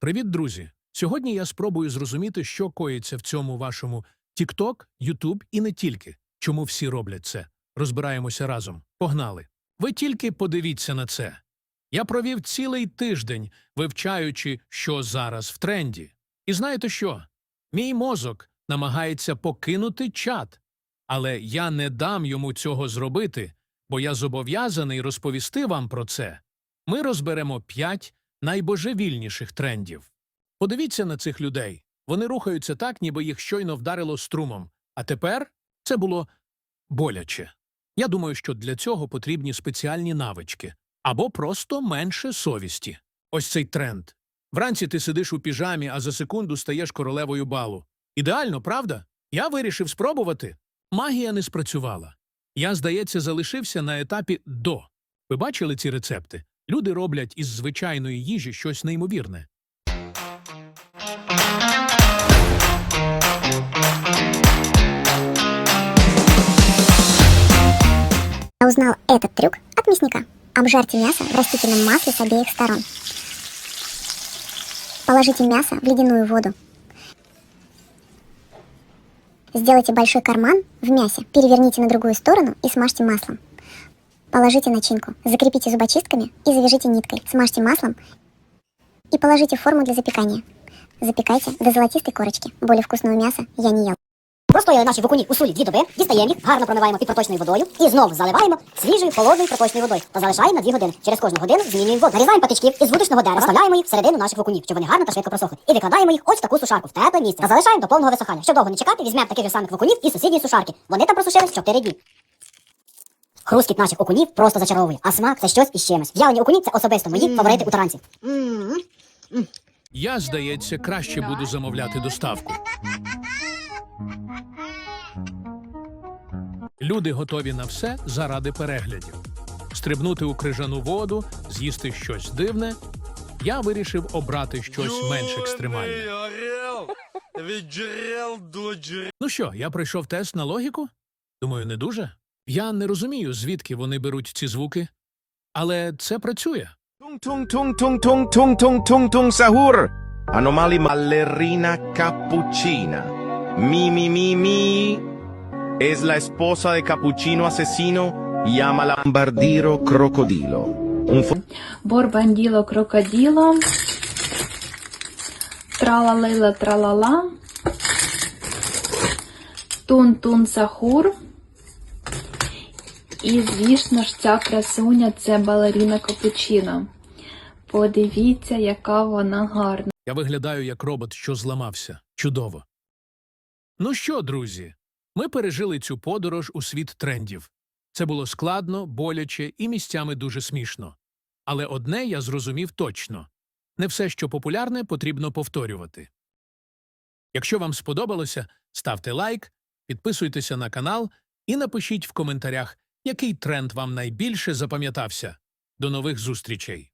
Привіт, друзі! Сьогодні я спробую зрозуміти, що коїться в цьому вашому TikTok, YouTube і не тільки. Чому всі роблять це? Розбираємося разом. Погнали! Ви тільки подивіться на це. Я провів цілий тиждень, вивчаючи, що зараз в тренді. І знаєте що? Мій мозок намагається покинути чат. Але я не дам йому цього зробити, бо я зобов'язаний розповісти вам про це. Ми розберемо п'ять найбожевільніших трендів. Подивіться на цих людей. Вони рухаються так, ніби їх щойно вдарило струмом. А тепер це було боляче. Я думаю, що для цього потрібні спеціальні навички або просто менше совісті. Ось цей тренд. Вранці ти сидиш у піжамі, а за секунду стаєш королевою балу. Ідеально, правда? Я вирішив спробувати. Магія не спрацювала. Я, здається, залишився на етапі до. Ви бачили ці рецепти? Люди роблять із звичайної їжі щось неймовірне. Я узнал этот трюк от мясника. Обжарьте мясо в растительном масле с обеих сторон. Положите мясо в ледяную воду. Сделайте большой карман в мясе, переверните на другую сторону и смажьте маслом. Положите начинку, закрепите зубочистками и завяжите ниткой. Смажьте маслом и положите в форму для запекания. Запекайте до золотистой корочки. Более вкусного мяса я не ел. Простояли наші вокуні у сулі дві доби, дістаємо їх, гарно промиваємо під проточною водою і знову заливаємо свіжою холодною проточною водою та залишаємо на дві години. Через кожну годину змінюємо воду. Нарізаємо патичків із вудочного дерева, вставляємо їх всередину наших вокунів, щоб вони гарно та швидко просохли. І викладаємо їх ось в таку сушарку в тепле місце та залишаємо до повного висохання. Щоб довго не чекати, візьмемо таких же самих вокунів і сусідньої сушарки. Вони там просушились 4 дні. Хрускіт наших окунів просто зачаровує, а смак це щось із чимось. В'ялені окуні це особисто мої фаворити у таранці. Я, здається, краще буду замовляти доставку. Люди готові на все заради переглядів. Стрибнути у крижану воду, з'їсти щось дивне. Я вирішив обрати щось менш екстремальне. Від джерел до джерел. Ну що, я пройшов тест на логіку? Думаю, не дуже. Я не розумію, звідки вони беруть ці звуки, але це працює. Тунг-тунг-тунг-тунг-тунг-тунг-тунг-тунг сагур. Аномалі малерина капучина. Мі мі мі мі. Es la esposa de Capuchino asesino y ama Lambardiro crocodilo. Un Борбанділо крокоділо. Тралалила тралала. Тун-тун сахур. І, звісно ж, ця красуня це балеріна Капучино. Подивіться, яка вона гарна. Я виглядаю як робот, що зламався. Чудово. Ну що, друзі, ми пережили цю подорож у світ трендів. Це було складно, боляче і місцями дуже смішно. Але одне я зрозумів точно не все, що популярне, потрібно повторювати. Якщо вам сподобалося, ставте лайк, підписуйтеся на канал і напишіть в коментарях, який тренд вам найбільше запам'ятався. До нових зустрічей!